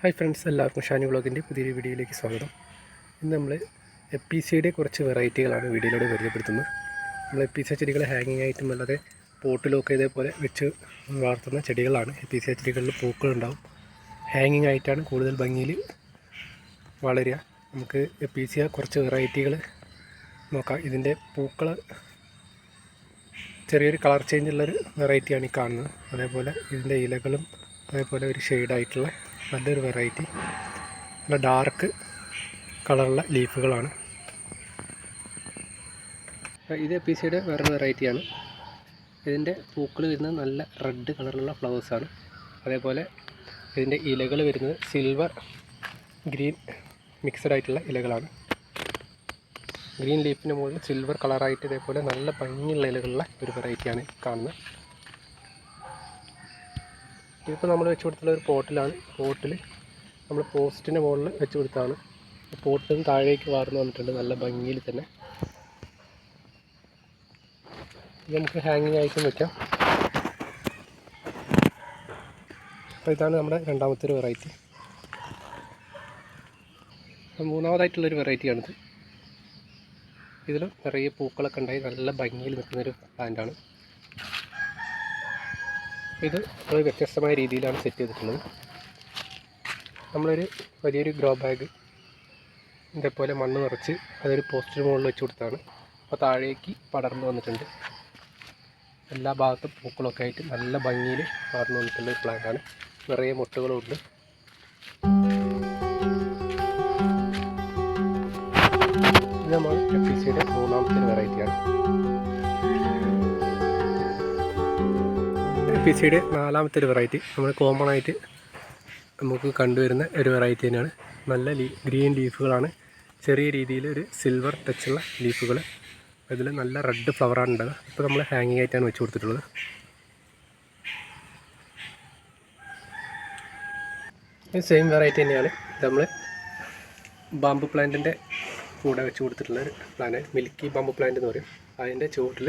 Hi friends എല്ലാവർക്കും ഷാനി വ്ളോഗിന്റെ പുതിയൊരു വീഡിയോയിലേക്ക് സ്വാഗതം. ഇന്ന് നമ്മൾ പി സിയുടെ കുറച്ച് വെറൈറ്റികളാണ് വീഡിയോയിലൂടെ പരിചയപ്പെടുത്തുന്നത്. നമ്മൾ പി സി ചെടികൾ ഹാങ്ങിങ് ആയിട്ടും അല്ലാതെ പോട്ടിലൊക്കെ ഇതേപോലെ വെച്ച് വളർത്തുന്ന ചെടികളാണ്. പി സി ചെടികളിൽ പൂക്കളുണ്ടാവും. ഹാങ്ങിങ് ആയിട്ടാണ് കൂടുതൽ ഭംഗിയിൽ വളരുക. നമുക്ക് പി സി കുറച്ച് വെറൈറ്റികൾ നോക്കാം. ഇതിന്റെ പൂക്കൾ ചെറിയൊരു കളർ ചേഞ്ച് ഉള്ളൊരു വെറൈറ്റിയാണ് ഈ കാണുന്നത്. അതേപോലെ ഇതിന്റെ ഇലകളും അതേപോലെ ഒരു ഷെയ്ഡായിട്ടുള്ള നല്ലൊരു വെറൈറ്റി നല്ല ഡാർക്ക് കളറുള്ള ലീഫുകളാണ് ഇത് പി സിയുടെ വേറൊരു വെറൈറ്റിയാണ് ഇതിന്റെ പൂക്കൾ വരുന്നത് നല്ല റെഡ് കളറിലുള്ള ഫ്ലവേഴ്സാണ് അതേപോലെ ഇതിന്റെ ഇലകൾ വരുന്നത് സിൽവർ ഗ്രീൻ മിക്സഡ് ആയിട്ടുള്ള ഇലകളാണ്. ഗ്രീൻ ലീഫിന് മുകളിൽ സിൽവർ കളറായിട്ട് ഇതേപോലെ നല്ല ഭംഗിയുള്ള ഇലകളുള്ള ഒരു വെറൈറ്റിയാണ് കാണുന്നത്. ഇതിപ്പോൾ നമ്മൾ വെച്ച് കൊടുത്തുള്ള ഒരു പോട്ടിലാണ്. പോട്ടിൽ നമ്മൾ പോസ്റ്റിന്റെ മുകളിൽ വെച്ച് കൊടുത്താണ് പോട്ടിൽ താഴേക്ക് വാർന്ന് വന്നിട്ടുണ്ട്. നല്ല ഭംഗിയിൽ തന്നെ. ഇത് നമുക്ക് ഹാങ്ങിങ് ആയിട്ടും വെക്കാം. അപ്പോൾ ഇതാണ് നമ്മുടെ രണ്ടാമത്തെ ഒരു വെറൈറ്റി മൂന്നാമതായിട്ടുള്ളൊരു വെറൈറ്റിയാണിത് ഇതിൽ നിറയെ പൂക്കളൊക്കെ ഉണ്ടായി. നല്ല ഭംഗിയിൽ നിൽക്കുന്നൊരു പ്ലാന്റാണ് ഇത് നമ്മൾ വ്യത്യസ്തമായ രീതിയിലാണ് സെറ്റ് ചെയ്തിട്ടുള്ളത്. നമ്മളൊരു വലിയൊരു ഗ്രോ ബാഗ് ഇതേപോലെ മണ്ണ് നിറച്ച് അതൊരു പോസ്റ്റിന് മുകളിൽ വെച്ച് കൊടുത്താണ്. അപ്പോൾ താഴേക്ക് പടർന്നു വന്നിട്ടുണ്ട്. എല്ലാ ഭാഗത്തും പൂക്കളൊക്കെ ആയിട്ട് നല്ല ഭംഗിയിൽ പടർന്നു വന്നിട്ടുള്ള ഒരു പ്ലാന്റാണ് നിറയെ മുട്ടുകളും ഉണ്ട് ഇത് നമ്മൾ എഫ് പി സിയുടെ മൂന്നാമത്തെ വെറൈറ്റിയാണ് പി സിയുടെ നാലാമത്തെ ഒരു വെറൈറ്റി നമ്മൾ കോമൺ ആയിട്ട് നമുക്ക് കണ്ടുവരുന്ന ഒരു വെറൈറ്റി തന്നെയാണ്. നല്ല ലീ ഗ്രീൻ ലീഫുകളാണ് ചെറിയ രീതിയിൽ ഒരു സിൽവർ ടച്ചുള്ള ലീഫുകൾ അതിൽ നല്ല റെഡ് ഫ്ലവറാണ് ഉണ്ടാകുക ഇപ്പോൾ നമ്മൾ ഹാങ്ങിങ് ആയിട്ടാണ് വെച്ച് കൊടുത്തിട്ടുള്ളത്. സെയിം വെറൈറ്റി തന്നെയാണ്. നമ്മൾ ബാമ്പു പ്ലാന്റിന്റെ കൂടെ വെച്ച് കൊടുത്തിട്ടുള്ള ഒരു പ്ലാന്റ് മിൽക്കി ബാമ്പു പ്ലാന്റ് എന്ന് പറയും. അതിന്റെ ചുവട്ടിൽ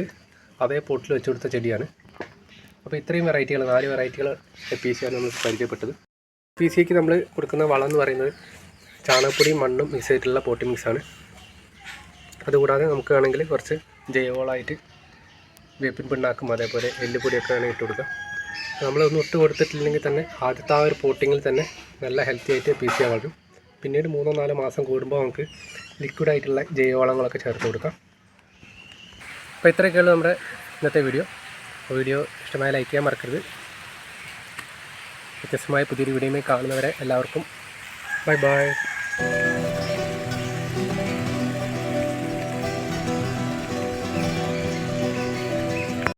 അതേ പോട്ടിൽ വെച്ച് കൊടുത്ത ചെടിയാണ്. അപ്പോൾ ഇത്രയും വെറൈറ്റികൾ നാല് വെറൈറ്റികൾ ആണ് നമ്മൾ പരിചയപ്പെട്ടത്. പി സിക്ക് നമ്മൾ കൊടുക്കുന്ന വളം എന്ന് പറയുന്നത് ചാണകപ്പൊടിയും മണ്ണും മിക്സ് ചെയ്തിട്ടുള്ള പോട്ടി ആണ്. അതുകൂടാതെ നമുക്ക് വേണമെങ്കിൽ കുറച്ച് ജൈവവളമായിട്ട് വേപ്പിൻ പിണ്ണാക്കും അതേപോലെ എല്ലുപൊടിയൊക്കെ വേണമെങ്കിൽ ഇട്ട് കൊടുക്കാം. നമ്മളൊന്നും ഇട്ട് കൊടുത്തിട്ടില്ലെങ്കിൽ തന്നെ ആദ്യത്തെ ആ ഒരു പോട്ടിങ്ങിൽ തന്നെ നല്ല ഹെൽത്തി ആയിട്ട് പി സി വളരും. പിന്നീട് മൂന്നോ നാലോ മാസം കൂടുമ്പോൾ നമുക്ക് ലിക്വിഡായിട്ടുള്ള ജൈവവളങ്ങളൊക്കെ ചേർത്ത് കൊടുക്കാം. അപ്പോൾ ഇത്രയൊക്കെയാണ് നമ്മുടെ ഇന്നത്തെ വീഡിയോ വീഡിയോ ഇഷ്ടമായ ലൈക്ക് ചെയ്യാൻ മറക്കരുത്. വ്യത്യസ്തമായ പുതിയൊരു വീഡിയോയുമായി കാണുന്നവരെ എല്ലാവർക്കും ബൈ ബൈ.